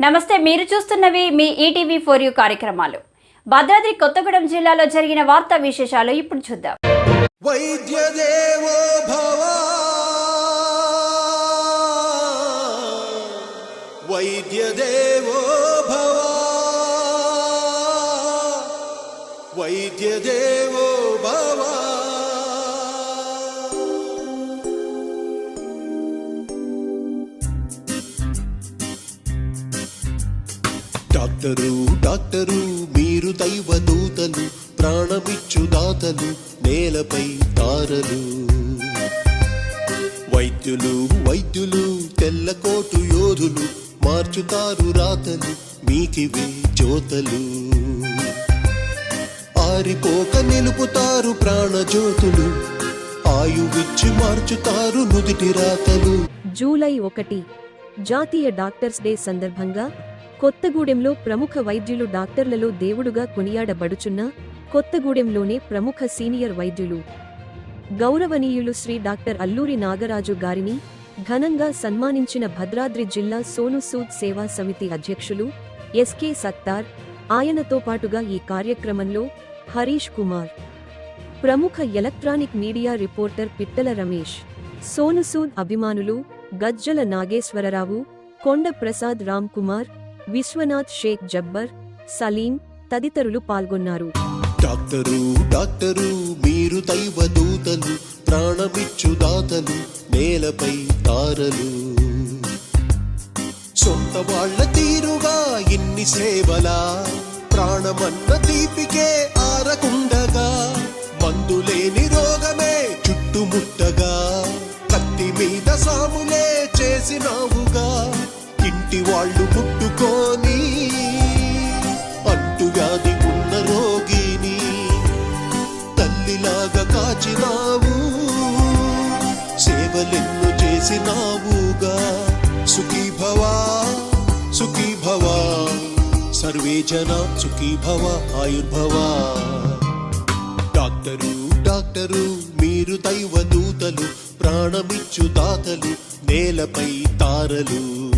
నమస్తే మీరు చూస్తున్నవి మీ ఈటీవీ ఫోర్ యూ కార్యక్రమాలు. భద్రాద్రి కొత్తగూడెం జిల్లాలో జరిగిన వార్తా విశేషాలు ఇప్పుడు చూద్దాం. వైద్యదేవో వైద్య వైద్య డాక్టరు డాక్టరు మీరు దైవ దూతలు ప్రాణమిచ్చు దాతలు నేలపై తారలు. వైద్యులు వైద్యులు తెల్లకోటు యోధులు మార్చుతారు రాతలు మీకివే జ్యోతలు. ఆరిపోక నిలుపుతారు ప్రాణజ్యోతులు ఆయువిచ్చి మార్చుతారు నుదిటి రాతలు. జూలై ఒకటి జాతీయ డాక్టర్స్ డే సందర్భంగా కొత్తగూడెంలో ప్రముఖ వైద్యులు డాక్టర్లలో దేవుడుగా కొనియాడబడుచున్న కొత్తగూడెంలోనే ప్రముఖ సీనియర్ వైద్యులు. గౌరవనీయులు శ్రీ డాక్టర్ అల్లూరి నాగరాజు గారిని ఘనంగా సన్మానించిన భద్రాద్రి జిల్లా సోను సూద్ సేవా సమితి అధ్యక్షులు ఎస్కే సత్తార్ ఆయనతో పాటుగా ఈ కార్యక్రమంలో హరీష్ కుమార్ ప్రముఖ electronic media reporter Pittala Ramesh Sonu Sood అభిమానులు గజ్జల నాగేశ్వరరావు కొండ ప్రసాద్ రామ్ కుమార్ విశ్వనాథ్ షేక్ జబ్బర్ సలీం తదితరులు పాల్గొన్నారు. డాక్టరు డాక్టరు మీరు దైవ దూతలు ప్రాణమిచ్చు దాతలు నేలపై తారలు. సొంత వాళ్ళ తీరుగా ఇన్ని సేవలా ప్రాణమన్న తీపికే ఆరకుండగా మందులేని రోగమే చుట్టుముట్ట తల్లిలాగా కాచినావు. సేవలెన్ను చేసినావుగా. సుఖీ భవా సుఖీ భవా. సర్వే జన సుఖీ భవ ఆయుర్భవా. డాక్టరు డాక్టరు మీరు దైవ దూతలు ప్రాణమిచ్చు దాతలు నేలపై తారలు.